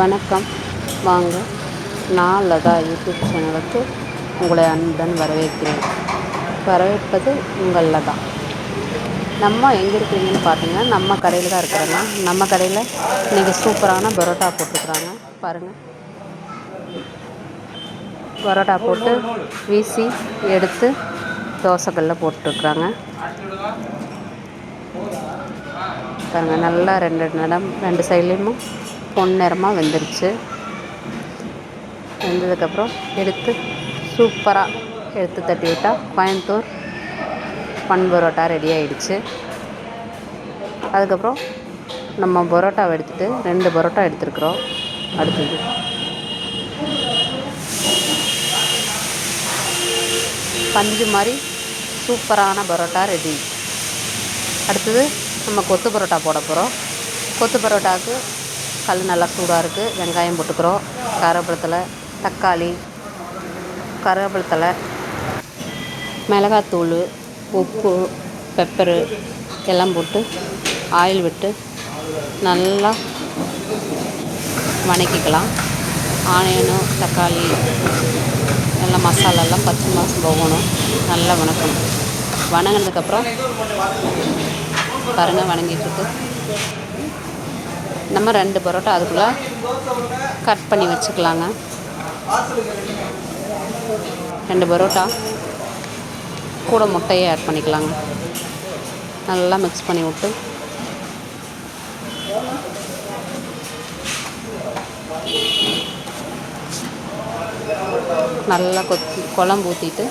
வணக்கம். வாங்க நான் லதா யூடியூப் சேனலுக்கு உங்களை அன்புடன் வரவேற்கிறேன். வரவேற்பது உங்கள் லதா. நம்ம எங்கே இருக்கிறீங்கன்னு பார்த்தீங்கன்னா நம்ம கடையில் தான் இருக்கிறோங்க நம்ம கடையில் இன்றைக்கி சூப்பரான பரோட்டா போட்டுருக்குறாங்க. பாருங்கள் பரோட்டா போட்டு வீசி எடுத்து தோசைக்கல்ல போட்டுருக்குறாங்க. பாருங்கள் நல்லா ரெண்டு நடம் ரெண்டு சைட்லேயும் பொன்னிறமாக வெந்துருச்சு. வெந்ததுக்கப்புறம் எடுத்து சூப்பராக எடுத்து தட்டி விட்டால் கோயம்புத்தூர் பன் பரோட்டா ரெடி ஆகிடுச்சு அதுக்கப்புறம் நம்ம பரோட்டாவை எடுத்துகிட்டு ரெண்டு பரோட்டா எடுத்துருக்குறோம். அடுத்தது பஞ்சு மாதிரி சூப்பரான பரோட்டா ரெடி. அடுத்தது நம்ம கொத்து பரோட்டா போட போகிறோம் கொத்து பரோட்டாவுக்கு கல் நல்லா சூடாக இருக்குது வெங்காயம் போட்டுக்கிறோம். கருவேப்பிலை தக்காளி கருவேப்பிலை மிளகாத்தூள் உப்பு பெப்பரு எல்லாம் போட்டு ஆயில் விட்டு நல்லா வணக்கிக்கலாம். ஆனியனும் தக்காளி எல்லாம் மசாலாலாம் பச்சை மாதம் போகணும். நல்லா வணக்கணும். வணங்கினதுக்கப்புறம் பாருங்கள் வணங்கிட்டுருக்கு நம்ம ரெண்டு பரோட்டா அதுக்குள்ளே கட் பண்ணி வச்சுக்கலாங்க. ரெண்டு பரோட்டா கூட முட்டையை ஆட் பண்ணிக்கலாங்க. நல்லா மிக்ஸ் பண்ணி விட்டு. நல்லா கொத்தி குழம்பு ஊற்றிட்டு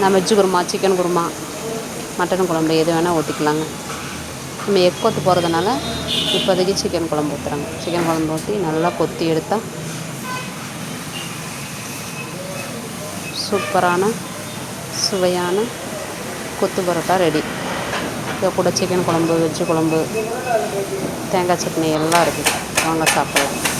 non veg korma chicken korma mutton குழம்பு எது வேணால் ஊற்றிக்கலாங்க நம்ம எக் கொத்து போகிறதுனால இப்போதைக்கு சிக்கன் குழம்பு ஊற்றுறாங்க சிக்கன் குழம்பு ஊற்றி நல்லா கொத்தி எடுத்தால் சூப்பரான சுவையான கொத்து பரோட்டா ரெடி இதை கூட சிக்கன் குழம்பு வெஜ்ஜு குழம்பு தேங்காய் சட்னி எல்லாம் இருக்குது வாங்க சாப்பிடலாம்.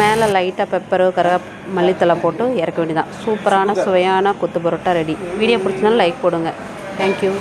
மேலே லைட்டாக பெப்பரு கர மல்லித்தலை போட்டு இறக்க வேண்டியதான் சூப்பரான சுவையான கொத்து பரோட்டா ரெடி வீடியோ பிடிச்சிருந்தாலும் லைக் போடுங்க. Thank you